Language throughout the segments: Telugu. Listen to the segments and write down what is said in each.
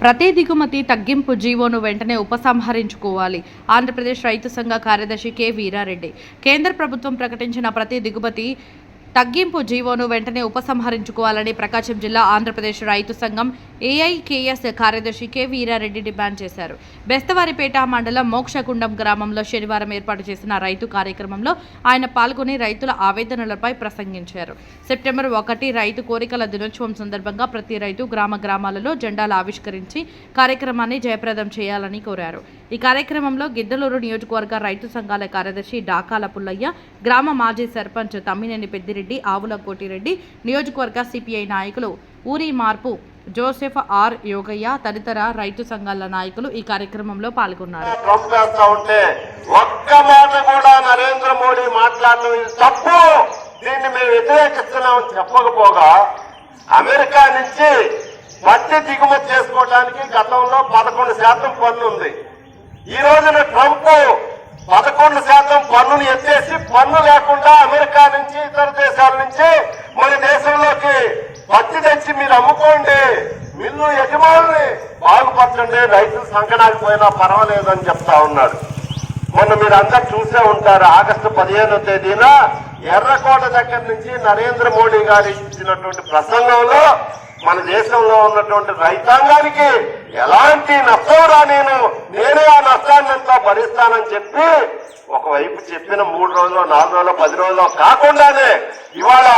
ప్రతి దిగుమతి తగ్గింపు జీవోను వెంటనే ఉపసంహరించుకోవాలి. ఆంధ్రప్రదేశ్ రైతు సంఘ కార్యదర్శి కె వీరారెడ్డి. కేంద్ర ప్రభుత్వం ప్రకటించిన ప్రతి దిగుమతి తగ్గింపు జీవోను వెంటనే ఉపసంహరించుకోవాలని ప్రకాశం జిల్లా ఆంధ్రప్రదేశ్ రైతు సంఘం ఏఐకేఎస్ కార్యదర్శి కె వీరారెడ్డి డిమాండ్ చేశారు. బెస్తవారిపేట మండలం మోక్షగుండం గ్రామంలో శనివారం ఏర్పాటు చేసిన రైతు కార్యక్రమంలో ఆయన పాల్గొని రైతుల ఆవేదనలపై ప్రసంగించారు. సెప్టెంబర్ ఒకటి రైతు కోరికల దినోత్సవం సందర్భంగా ప్రతి రైతు గ్రామ గ్రామాలలో జెండాలు ఆవిష్కరించి కార్యక్రమాన్ని జయప్రదం చేయాలని కోరారు. ఈ కార్యక్రమంలో గిద్దలూరు నియోజకవర్గ రైతు సంఘాల కార్యదర్శి డాకాల పుల్లయ్య గ్రామ మాజీ సర్పంచ్ తమ్మినేని పెద్దిరెడ్డి ఆవుల కోటిరెడ్డి నియోజకవర్గ సిపిఐ నాయకులు ఊరి మార్పు జోసెఫ్ ఆర్ యోగయ్య తదితర రైతు సంఘాల నాయకులు ఈ కార్యక్రమంలో పాల్గొన్నారు. ట్రంప్ ఉంటే ఒక్క మాట కూడా నరేంద్ర మోడీ మాట్లాడడం తప్పు. దీన్ని మేము వ్యతిరేకిస్తున్నామని చెప్పకపోగా అమెరికా నుంచి పత్తి దిగుమతి చేసుకోవడానికి గతంలో పదకొండు శాతం పన్ను ఉంది. ఈ రోజున ట్రంప్ పదకొండు శాతం పన్నును ఎత్తేసి పన్ను లేకుండా అమెరికా నుంచి ఇతర దేశాల నుంచి మన దేశంలోకి పత్తి తెచ్చి మీరు అమ్ముకోండి మిల్లు యజమానుల్ని బాగుపరచండి రైతులు సంకనాకపోయినా పర్వాలేదని చెప్తా ఉన్నాడు. మొన్న మీరు అందరు చూసే ఉంటారు ఆగస్టు పదిహేనో తేదీన ఎర్రకోట దగ్గర నుంచి నరేంద్ర మోడీ గారు ఇచ్చినటువంటి ప్రసంగంలో మన దేశంలో ఉన్నటువంటి రైతాంగానికి ఎలాంటి నష్టం నేను నేనే ఆ నష్టాన్ని భరిస్తానని చెప్పి ఒకవైపు చెప్పిన మూడు రోజులు నాలుగు రోజులు పది రోజులు కాకుండానే ఇవాళ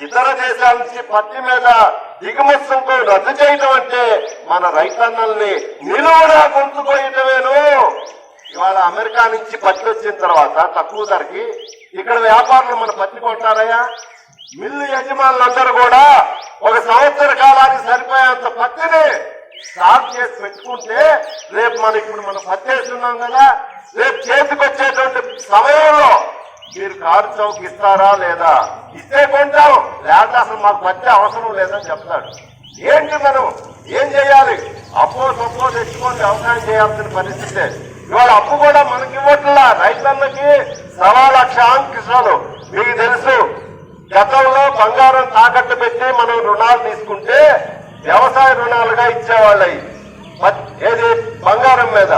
ఇతర దేశాల నుంచి పత్తి మీద దిగుమతి సుంకం రద్దు చేయటం అంటే మన రైతన్నల్ని నిలువునా గొంతుకోయటమేను ఇవాళ అమెరికా నుంచి పత్తి వచ్చిన తర్వాత తక్కువ ధరకి ఇక్కడ వ్యాపారులు మన పత్తి కొంటారయ్యా మిల్లు యజమానులందరూ కూడా ఒక సంవత్సర కాలానికి సరిపోయేంత పత్తిని స్టాక్ చేసి పెట్టుకుంటే రేపు మనం ఇప్పుడు మనం పత్తి వేస్తున్నాం కదా. రేపు చేతికి వచ్చేటువంటి సమయంలో మీరు కారు చౌక్ ఇస్తారా లేదా? ఇస్తే కొంటాం. లేకపోతే అసలు మాకు వచ్చే అవసరం లేదని చెప్తాడు. ఏంటి మనం? ఏం చేయాలి? అప్పో సొప్పో తెచ్చుకొని వ్యవసాయం చేయాల్సిన పరిస్థితే. ఇవాళ అప్పు కూడా మనకి ఇవ్వట్లా రైతన్నకి సవా లక్ష ఆంకిషాలు మీకు తెలుసు గతంలో బంగారం తాకట్టు పెట్టి మనం రుణాలు తీసుకుంటే వ్యవసాయ రుణాలుగా ఇచ్చేవాళ్ళయి ఏది? బంగారం మీద.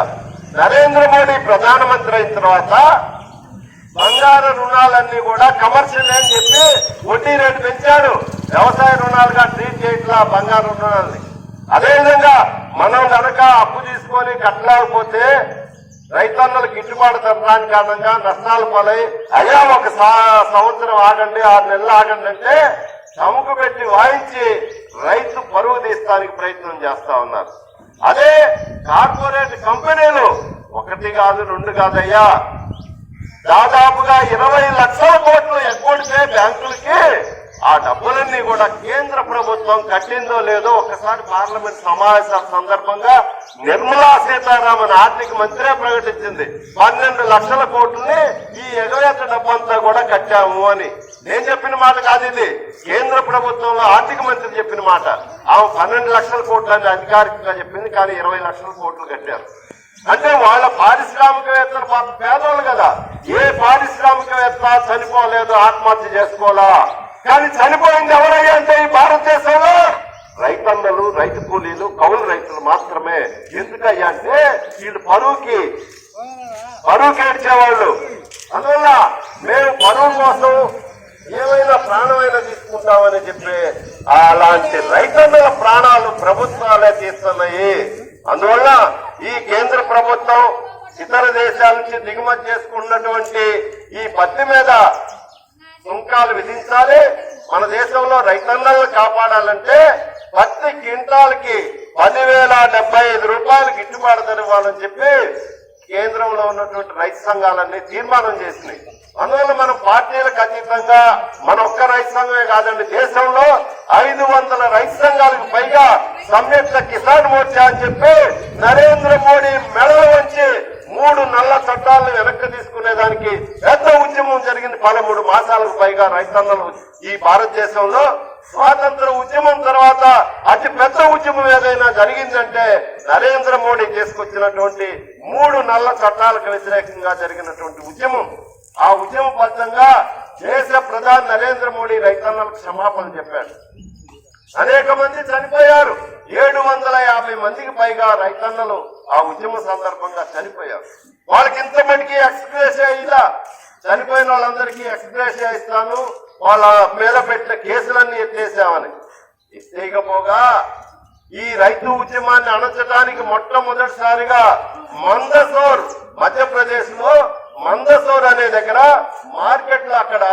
నరేంద్ర మోడీ ప్రధానమంత్రి అయిన తర్వాత బంగారు రుణాలన్నీ కూడా కమర్షియల్ అని చెప్పి వడ్డీ రేటు పెంచాడు. వ్యవసాయ రుణాలుగా ట్రీట్ చేయట్లా బంగారు రుణాలని. అదేవిధంగా మనం కనుక అప్పు తీసుకొని కట్టలేకపోతే రైతన్నలకు గిట్టుబాటు తరడానికి కారణంగా నష్టాలు పాలై అయ్యా ఒక సా- సంవత్సరం ఆగండి ఆరు నెలలు ఆగండి అంటే చముకు పెట్టి వాయించి రైతు పరువు తీస్తానికి ప్రయత్నం చేస్తా ఉన్నారు. అదే కార్పొరేట్ కంపెనీలు ఒకటి కాదు రెండు కాదయ్యా దాదాపుగా ఇరవై లక్షల కోట్లు ఎగ్గొడితే బ్యాంకులకి ఆ డబ్బులన్నీ కూడా కేంద్ర ప్రభుత్వం కట్టిందో లేదో ఒకసారి పార్లమెంట్ సమావేశాల సందర్భంగా నిర్మలా సీతారామన్ ఆర్థిక మంత్రే ప్రకటించింది. పన్నెండు లక్షల కోట్లని ఈ ఎగవేత డబ్బంతా కూడా కట్టాము అని. నేను చెప్పిన మాట కాదు ఇది. కేంద్ర ప్రభుత్వంలో ఆర్థిక మంత్రి చెప్పిన మాట. ఆమె పన్నెండు లక్షల కోట్లు అని అధికారికంగా చెప్పింది కానీ ఇరవై లక్షల కోట్లు కట్టారు. అంటే వాళ్ళ పారిశ్రామికవేత్తలు పాప పేదోళ్ళు కదా. ఏ పారిశ్రామికవేత్త చనిపోలేదు ఆత్మహత్య చేసుకోవాలా? కానీ చనిపోయింది ఎవరయ్యా అంటే ఈ భారతదేశంలో? రైతన్నలు రైతు కూలీలు కౌలు రైతులు మాత్రమే. ఎందుకయ్యా అంటే వీళ్ళు పరువుకి పరువుకి ఏడ్చేవాళ్ళు. అందువల్ల మేము పరువు కోసం ఏమైనా ప్రాణమైనా తీసుకుంటామని చెప్పి అలాంటి రైతన్నల ప్రాణాలు ప్రభుత్వాలే తీస్తున్నాయి. అందువల్ల ఈ కేంద్ర ప్రభుత్వం ఇతర దేశాల నుంచి దిగుమతి చేసుకున్నటువంటి ఈ పత్తి మీద సుంకాలు విధించాలి. మన దేశంలో రైతన్నలను కాపాడాలంటే పత్తి క్వింటాల్కి పదివేల డెబ్బై ఐదు రూపాయలు గిట్టుబాటు ధర ఇవ్వాలని చెప్పి కేంద్రంలో ఉన్నటువంటి రైతు సంఘాలన్నీ తీర్మానం చేసినాయి. అందువల్ల మన పార్టీలకు అతీతంగా మన ఒక్క రైతు సంఘమే కాదండి దేశంలో ఐదు వందల రైతు సంఘాలకు పైగా సంయుక్త కిసాన్ మోర్చా అని చెప్పి నరేంద్ర మోడీ మెడల వంచి మూడు నల్ల చట్టాలను వెనక్కి తీసుకునేదానికి పెద్ద ఉద్యమం జరిగింది పదమూడు మాసాలకు పైగా రైతాంగం ఈ భారతదేశంలో. స్వాతంత్ర ఉద్యమం తర్వాత అతి పెద్ద ఉద్యమం ఏదైనా జరిగిందంటే నరేంద్ర మోడీ తీసుకొచ్చినటువంటి మూడు నల్ల చట్టాలకు వ్యతిరేకంగా జరిగినటువంటి ఉద్యమం. ఆ ఉద్యమ ఫలితంగా దేశ ప్రధాని నరేంద్ర మోడీ రైతన్నలకు క్షమాపణ చెప్పాడు అనేక మంది చనిపోయారు. ఏడు వందల యాభై మందికి పైగా రైతన్నలు ఆ ఉద్యమ సందర్భంగా చనిపోయారు. వాళ్ళకి ఇంత మటుకి ఎక్స్ప్రెషియా చనిపోయిన వాళ్ళందరికీ ఎక్స్ప్రెస్ ఇస్తాను. వాళ్ళ మీద పెట్టిన కేసులన్నీ ఎత్తేసామని. ఎత్తేయకపోగా ఈ రైతు ఉద్యమాన్ని అణచడానికి మొట్టమొదటిసారిగా మందసోర్ మధ్యప్రదేశ్లో మందసోర్ అనే దగ్గర మార్కెట్లో అక్కడ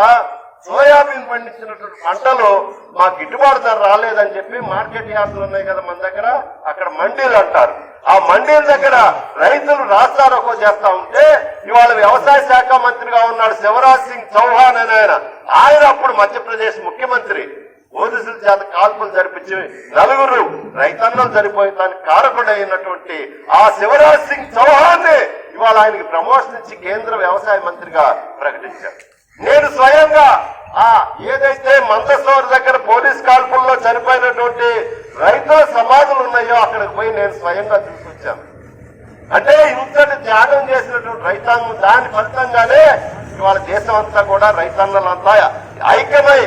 సోయాబీన్ పండించినటువంటి పంటలు మా గిట్టుబాటు ధర రాలేదని చెప్పి మార్కెట్ యార్డులు ఉన్నాయి కదా మన దగ్గర అక్కడ మండీలు అంటారు. ఆ మండీల దగ్గర రైతులు రాస్తారోకో చేస్తా ఉంటే ఇవాళ వ్యవసాయ శాఖ మంత్రిగా ఉన్నాడు శివరాజ్ సింగ్ చౌహాన్ అని ఆయన. ఆయన అప్పుడు మధ్యప్రదేశ్ ముఖ్యమంత్రి. పోలీసుల చేత కాల్పులు జరిపించి నలుగురు రైతన్నలు జరిపోయేదానికి కారకుడైనటువంటి ఆ శివరాజ్ సింగ్ చౌహాన్ ఇవాళ ఆయనకి ప్రమోషన్ ఇచ్చి కేంద్ర వ్యవసాయ మంత్రిగా ప్రకటించారు. నేను స్వయంగా ఆ ఏదైతే మందసోర్ దగ్గర పోలీస్ కాల్పుల్లో చనిపోయినటువంటి రైతుల సమాధులు ఉన్నాయో అక్కడికి పోయి నేను స్వయంగా చూసి అంటే ఇంతటి త్యాగం చేసినటువంటి రైతాంగం దాని ఫలితంగానే ఇవాళ దేశం అంతా కూడా రైతన్నలంతా ఐక్యమై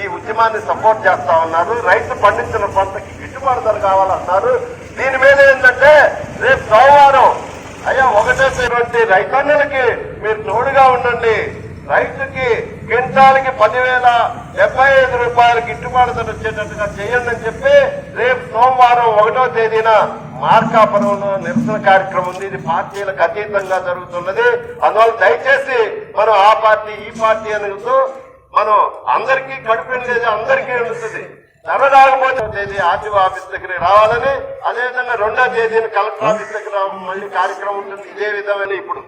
ఈ ఉద్యమాన్ని సపోర్ట్ చేస్తా ఉన్నారు. రైతు పండించిన పంటకి గిట్టుబాటు ధర కావాలన్నారు. దీని మీద ఏంటంటే రేపు సోమవారం అయ్యా ఒకటేటువంటి రైతన్నలకి మీరు తోడుగా ఉండండి. రైతుకి క్వింటాల్కి పదివేల డెబ్బై ఐదు రూపాయల గిట్టుబాటు ధర వచ్చేటట్టుగా చేయండి అని చెప్పి రేపు సోమవారం ఒకటో తేదీన మార్కాపురంలో నిరసన కార్యక్రమం ఉంది. ఇది పార్టీలకు అతీతంగా జరుగుతున్నది. అందువల్ల దయచేసి మనం ఆ పార్టీ ఈ పార్టీ అనేది మనం అందరికీ కడుపుండేది అందరికీ ఉంటుంది. ధర రాకపోతే తేదీ ఆర్టీఓ ఆఫీస్ దగ్గర రావాలని అదేవిధంగా రెండో తేదీన కలెక్టర్ ఆఫీస్ దగ్గర మళ్ళీ కార్యక్రమం ఉంటుంది. ఇదే విధమైన ఇప్పుడు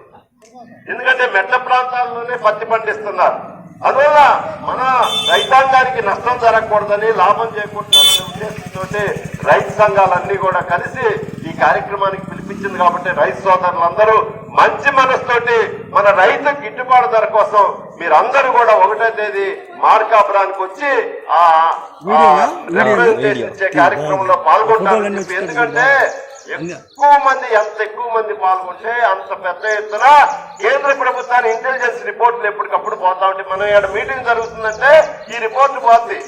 ఎందుకంటే మెట్ట ప్రాంతాల్లోనే పత్తి పండిస్తున్నారు. అందువల్ల మన రైతాంగానికి నష్టం జరగకూడదని లాభం చేకూర్చాలనే ఉద్దేశంతో రైతు సంఘాలన్నీ కూడా కలిసి ఈ కార్యక్రమానికి పిలిపించింది కాబట్టి రైతు సోదరులందరూ మంచి మనసుతోటి మన రైతు గిట్టుబాటు ధర కోసం మీరందరూ కూడా ఒకటో తేదీ మార్కాపురానికి వచ్చి ఆ? రిప్రజెంటేషన్ ఇచ్చే కార్యక్రమంలో పాల్గొంటారని చెప్పి. ఎందుకంటే ఎక్కువ మంది ఎంత ఎక్కువ మంది పాల్గొంటే అంత పెద్ద ఎత్తున కేంద్ర ప్రభుత్వాన్ని ఇంటెలిజెన్స్ రిపోర్ట్లు ఎప్పటికప్పుడు పోతా ఉంటే మనం ఇక్కడ మీటింగ్ జరుగుతుందంటే ఈ రిపోర్ట్ పోతుంది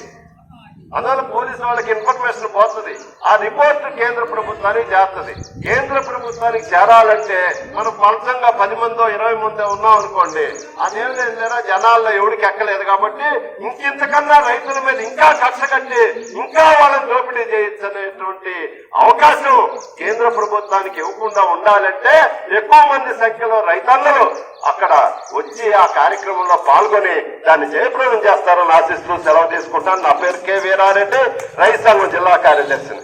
అందువల్ల పోలీసు వాళ్ళకి ఇన్ఫర్మేషన్ పోతుంది. ఆ రిపోర్ట్ కేంద్ర ప్రభుత్వానికి చేస్తుంది. కేంద్ర ప్రభుత్వానికి చేరాలంటే మనం పంచంగా పది మందో ఇరవై మందో ఉన్నాం అనుకోండి అదేం లేదా జనాల్లో ఎవడికి ఎక్కలేదు కాబట్టి ఇంకింతకన్నా రైతుల మీద ఇంకా కక్ష కట్టి ఇంకా వాళ్ళని దోపిడీ చేయొచ్చనేటువంటి అవకాశం కేంద్ర ప్రభుత్వానికి ఇవ్వకుండా ఉండాలంటే ఎక్కువ మంది సంఖ్యలో రైతన్నలు అక్కడ వచ్చి ఆ కార్యక్రమంలో పాల్గొని దాన్ని జయప్రదం చేస్తారని ఆశిస్తూ సెలవు తీసుకుంటాను. నా పేరు కె వీరారెడ్డి రైతాంగం జిల్లా కార్యదర్శిని.